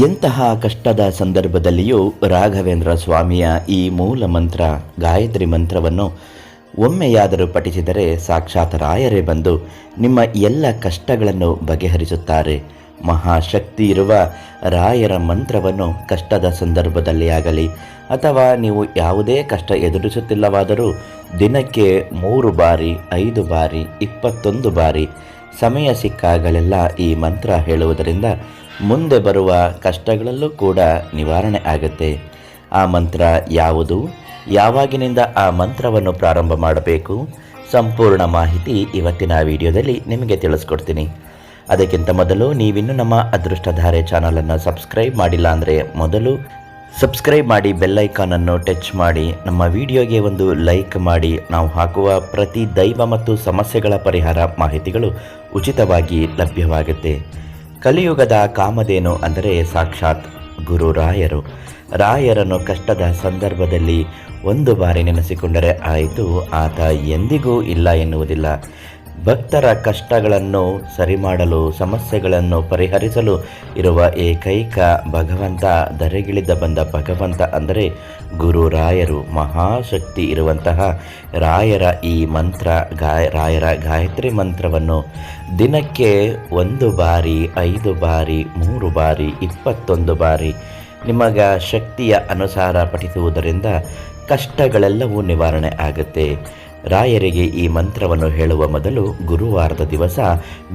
ಎಂತಹ ಕಷ್ಟದ ಸಂದರ್ಭದಲ್ಲಿಯೂ ರಾಘವೇಂದ್ರ ಸ್ವಾಮಿಯ ಈ ಮೂಲ ಮಂತ್ರ, ಗಾಯತ್ರಿ ಮಂತ್ರವನ್ನು ಒಮ್ಮೆಯಾದರೂ ಪಠಿಸಿದರೆ ಸಾಕ್ಷಾತ್ ರಾಯರೇ ಬಂದು ನಿಮ್ಮ ಎಲ್ಲ ಕಷ್ಟಗಳನ್ನು ಬಗೆಹರಿಸುತ್ತಾರೆ. ಮಹಾಶಕ್ತಿ ಇರುವ ರಾಯರ ಮಂತ್ರವನ್ನು ಕಷ್ಟದ ಸಂದರ್ಭದಲ್ಲಿ ಆಗಲಿ ಅಥವಾ ನೀವು ಯಾವುದೇ ಕಷ್ಟ ಎದುರಿಸುತ್ತಿಲ್ಲವಾದರೂ ದಿನಕ್ಕೆ ಮೂರು ಬಾರಿ, ಐದು ಬಾರಿ, ಇಪ್ಪತ್ತೊಂದು ಬಾರಿ ಸಮಯ ಸಿಕ್ಕಾಗಲೆಲ್ಲ ಈ ಮಂತ್ರ ಹೇಳುವುದರಿಂದ ಮುಂದೆ ಬರುವ ಕಷ್ಟಗಳಲ್ಲೂ ಕೂಡ ನಿವಾರಣೆ ಆಗುತ್ತೆ. ಆ ಮಂತ್ರ ಯಾವುದು? ಯಾವಾಗಿನಿಂದ ಆ ಮಂತ್ರವನ್ನು ಪ್ರಾರಂಭ ಮಾಡಬೇಕು? ಸಂಪೂರ್ಣ ಮಾಹಿತಿ ಇವತ್ತಿನ ವಿಡಿಯೋದಲ್ಲಿ ನಿಮಗೆ ತಿಳಿಸ್ಕೊಡ್ತೀನಿ. ಅದಕ್ಕಿಂತ ಮೊದಲು ನೀವಿನ್ನೂ ನಮ್ಮ ಅದೃಷ್ಟಧಾರೆ ಚಾನಲನ್ನು ಸಬ್ಸ್ಕ್ರೈಬ್ ಮಾಡಿಲ್ಲ ಅಂದರೆ ಮೊದಲು ಸಬ್ಸ್ಕ್ರೈಬ್ ಮಾಡಿ ಬೆಲ್ಲೈಕಾನನ್ನು ಟಚ್ ಮಾಡಿ, ನಮ್ಮ ವಿಡಿಯೋಗೆ ಒಂದು ಲೈಕ್ ಮಾಡಿ, ನಾವು ಹಾಕುವ ಪ್ರತಿ ದೈವ ಮತ್ತು ಸಮಸ್ಯೆಗಳ ಪರಿಹಾರ ಮಾಹಿತಿಗಳು ಉಚಿತವಾಗಿ ಲಭ್ಯವಾಗುತ್ತೆ. ಕಲಿಯುಗದ ಕಾಮಧೇನು ಅಂದರೆ ಸಾಕ್ಷಾತ್ ಗುರು ರಾಯರು. ರಾಯರನ್ನು ಕಷ್ಟದ ಸಂದರ್ಭದಲ್ಲಿ ಒಂದು ಬಾರಿ ನೆನೆಸಿಕೊಂಡರೆ ಆಯಿತು, ಆತ ಎಂದಿಗೂ ಇಲ್ಲ ಎನ್ನುವುದಿಲ್ಲ. ಭಕ್ತರ ಕಷ್ಟಗಳನ್ನು ಸರಿ ಮಾಡಲು ಸಮಸ್ಯೆಗಳನ್ನು ಪರಿಹರಿಸಲು ಇರುವ ಏಕೈಕ ಭಗವಂತ, ಧರೆಗಿಳಿದ ಬಂದ ಭಗವಂತ ಅಂದರೆ ಗುರು ರಾಯರು. ಮಹಾಶಕ್ತಿ ಇರುವಂತಹ ರಾಯರ ಈ ಮಂತ್ರ ಗಾಯ ರಾಯರ ಗಾಯತ್ರಿ ಮಂತ್ರವನ್ನು ದಿನಕ್ಕೆ ಒಂದು ಬಾರಿ, ಐದು ಬಾರಿ, ಮೂರು ಬಾರಿ, ಇಪ್ಪತ್ತೊಂದು ಬಾರಿ ನಿಮಗ ಶಕ್ತಿಯ ಅನುಸಾರ ಪಠಿಸುವುದರಿಂದ ಕಷ್ಟಗಳೆಲ್ಲವೂ ನಿವಾರಣೆ ಆಗುತ್ತೆ. ರಾಯರಿಗೆ ಈ ಮಂತ್ರವನ್ನು ಹೇಳುವ ಮೊದಲು ಗುರುವಾರದ ದಿವಸ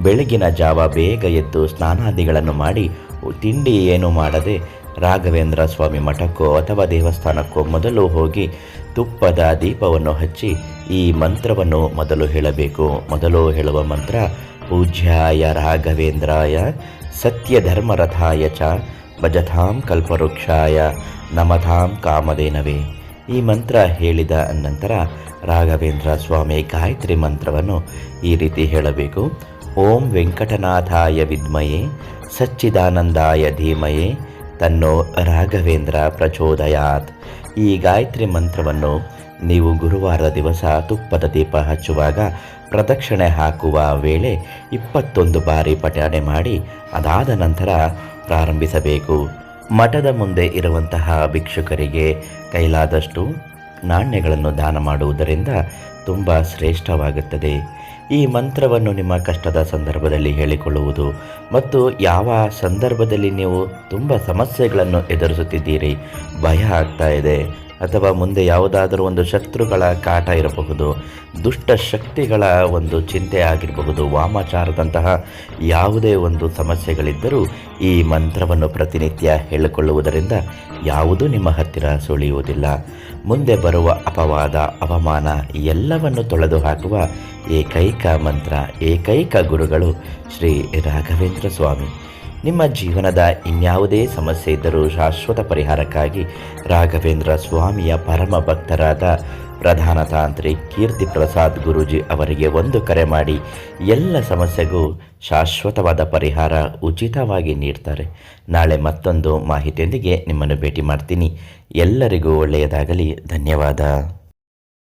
ಬೆಳಗಿನ ಜಾವ ಬೇಗ ಎದ್ದು ಸ್ನಾನಾದಿಗಳನ್ನು ಮಾಡಿ, ತಿಂಡಿ ಏನೂ ಮಾಡದೆ ರಾಘವೇಂದ್ರ ಸ್ವಾಮಿ ಮಠಕ್ಕೋ ಅಥವಾ ದೇವಸ್ಥಾನಕ್ಕೋ ಮೊದಲು ಹೋಗಿ ತುಪ್ಪದ ದೀಪವನ್ನು ಹಚ್ಚಿ ಈ ಮಂತ್ರವನ್ನು ಮೊದಲು ಹೇಳಬೇಕು. ಮೊದಲು ಹೇಳುವ ಮಂತ್ರ, ಪೂಜ್ಯಾಯ ರಾಘವೇಂದ್ರಾಯ ಸತ್ಯಧರ್ಮರಥಾಯ ಚ ಭಜಥಾಂ ಕಲ್ಪವೃಕ್ಷಾಯ ನಮಥಾಂ ಕಾಮಧೇನವೇ. ಈ ಮಂತ್ರ ಹೇಳಿದ ನಂತರ ರಾಘವೇಂದ್ರ ಸ್ವಾಮಿ ಗಾಯತ್ರಿ ಮಂತ್ರವನ್ನು ಈ ರೀತಿ ಹೇಳಬೇಕು. ಓಂ ವೆಂಕಟನಾಥಾಯ ವಿದ್ಮಯೇ, ಸಚ್ಚಿದಾನಂದಾಯ ಧೀಮಯೇ, ತನ್ನೋ ರಾಘವೇಂದ್ರ ಪ್ರಚೋದಯಾತ್. ಈ ಗಾಯತ್ರಿ ಮಂತ್ರವನ್ನು ನೀವು ಗುರುವಾರ ದಿವಸ ತುಪ್ಪದ ದೀಪ ಹಚ್ಚುವಾಗ ಪ್ರದಕ್ಷಿಣೆ ಹಾಕುವ ವೇಳೆ ಇಪ್ಪತ್ತೊಂದು ಬಾರಿ ಪಠಣೆ ಮಾಡಿ ಅದಾದ ನಂತರ ಪ್ರಾರಂಭಿಸಬೇಕು. ಮಠದ ಮುಂದೆ ಇರುವಂತಹ ಭಿಕ್ಷುಕರಿಗೆ ಕೈಲಾದಷ್ಟು ನಾಣ್ಯಗಳನ್ನು ದಾನ ಮಾಡುವುದರಿಂದ ತುಂಬ ಶ್ರೇಷ್ಠವಾಗುತ್ತದೆ. ಈ ಮಂತ್ರವನ್ನು ನಿಮ್ಮ ಕಷ್ಟದ ಸಂದರ್ಭದಲ್ಲಿ ಹೇಳಿಕೊಳ್ಳುವುದು ಮತ್ತು ಯಾವ ಸಂದರ್ಭದಲ್ಲಿ ನೀವು ತುಂಬ ಸಮಸ್ಯೆಗಳನ್ನು ಎದುರಿಸುತ್ತಿದ್ದೀರಿ ಭಯ ಆಗ್ತಾ ಇದೆ. ಅಥವಾ ಮುಂದೆ ಯಾವುದಾದರೂ ಒಂದು ಶತ್ರುಗಳ ಕಾಟ ಇರಬಹುದು, ದುಷ್ಟ ಶಕ್ತಿಗಳ ಒಂದು ಚಿಂತೆ ಆಗಿರಬಹುದು, ವಾಮಾಚಾರದಂತಹ ಯಾವುದೇ ಒಂದು ಸಮಸ್ಯೆಗಳಿದ್ದರೂ ಈ ಮಂತ್ರವನ್ನು ಪ್ರತಿನಿತ್ಯ ಹೇಳಿಕೊಳ್ಳುವುದರಿಂದ ಯಾವುದೂ ನಿಮ್ಮ ಹತ್ತಿರ ಸುಳಿಯುವುದಿಲ್ಲ. ಮುಂದೆ ಬರುವ ಅಪವಾದ, ಅವಮಾನ ಎಲ್ಲವನ್ನು ತೊಳೆದು ಹಾಕುವ ಏಕೈಕ ಮಂತ್ರ, ಏಕೈಕ ಗುರುಗಳು ಶ್ರೀ ರಾಘವೇಂದ್ರ ಸ್ವಾಮಿ. ನಿಮ್ಮ ಜೀವನದ ಇನ್ಯಾವುದೇ ಸಮಸ್ಯೆ ಇದ್ದರೂ ಶಾಶ್ವತ ಪರಿಹಾರಕ್ಕಾಗಿ ರಾಘವೇಂದ್ರ ಸ್ವಾಮಿಯ ಪರಮ ಭಕ್ತರಾದ ಪ್ರಧಾನ ತಾಂತ್ರಿ ಕೀರ್ತಿ ಪ್ರಸಾದ್ ಗುರೂಜಿ ಅವರಿಗೆ ಒಂದು ಕರೆ ಮಾಡಿ ಎಲ್ಲ ಸಮಸ್ಯೆಗೂ ಶಾಶ್ವತವಾದ ಪರಿಹಾರ ಉಚಿತವಾಗಿ ನೀಡ್ತಾರೆ. ನಾಳೆ ಮತ್ತೊಂದು ಮಾಹಿತಿಯೊಂದಿಗೆ ನಿಮ್ಮನ್ನು ಭೇಟಿ ಮಾಡ್ತೀನಿ. ಎಲ್ಲರಿಗೂ ಒಳ್ಳೆಯದಾಗಲಿ. ಧನ್ಯವಾದ.